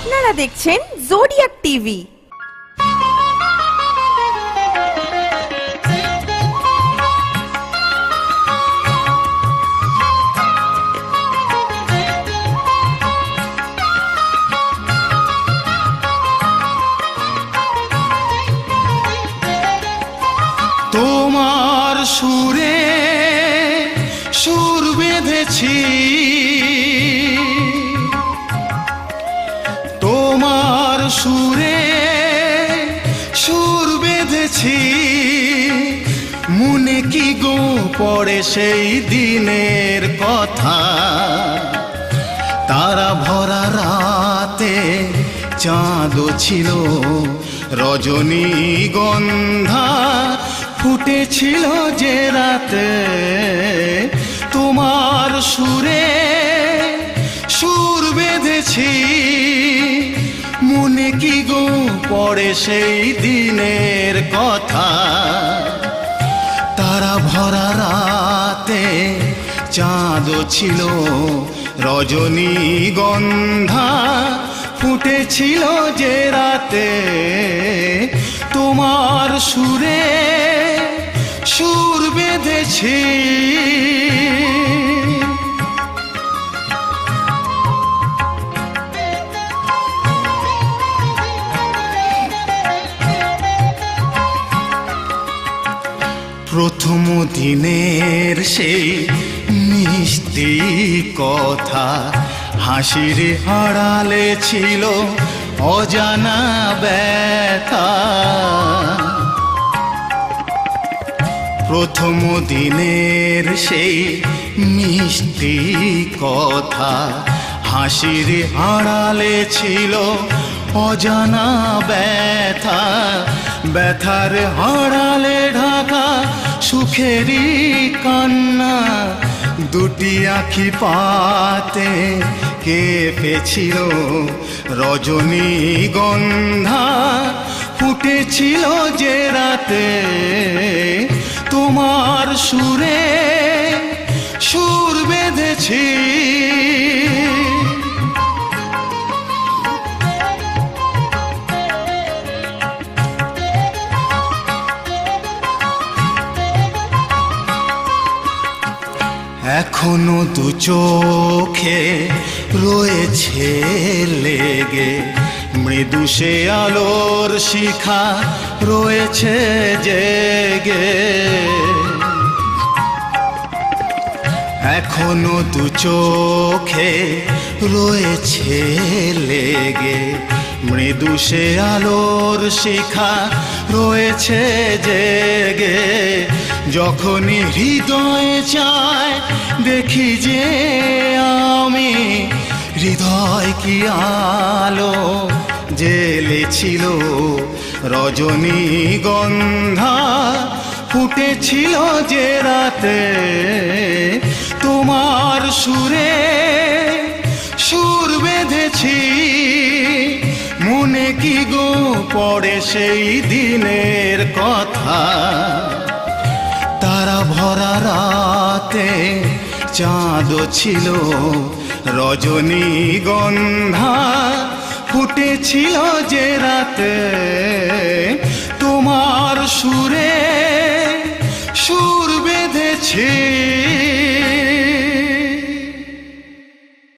আপনারা দেখছেন zodiac TV তোমার সুরে সুর বেঁধেছি। সুরে সুর বেঁধেছি। মনে কি গো পড়ে সেই দিনের কথা? তারা ভরা রাতে চাঁদও ছিল, রজনী গন্ধা ফুটেছিল যে রাতে। তোমার সুরে সুর বেঁধেছি পড়ে সেই দিনের কথা। তারা ভরা রাতে চাঁদও ছিল, রজনী গন্ধা ফুটেছিল যে রাতে। তোমার সুরে সুর বেঁধেছি প্রথম দিনের সেই মিষ্টি কথা। হাসির আড়ালে ছিল অজানা ব্যথা। প্রথম দিনের সেই মিষ্টি কথা। হাসির আড়ালে ছিল অজানা ব্যথা। ব্যথার হড়ালে ঢাকা, সুখেরই কান্না। দুটি আখি পাতে কেঁপেছিল রজনী গন্ধা ফুটেছিল যে রাতে তোমার সুরে, সুর বেঁধেছি এখনও দু চোখে রয়েছে লেগে। মৃদু সে আলোর শিখা রয়েছে জেগে। এখনও দু চোখে রয়েছে লেগে। মৃদু সে আলোর শিখা রয়েছে জেগে। যখনই হৃদয়ে চায়, দেখি যে আমি, হৃদয় কি আলো জেলেছিল রজনী গন্ধা ফুটেছিল যে রাতে, তোমার সুরে সুর বেঁধেছি। মনে কি গো পড়ে সেই দিনের কথা? রাতে চাঁদ ছিল রজনী গন্ধা ফুটেছিল যে রাতে। তোমার সুরে সুর বেঁধেছি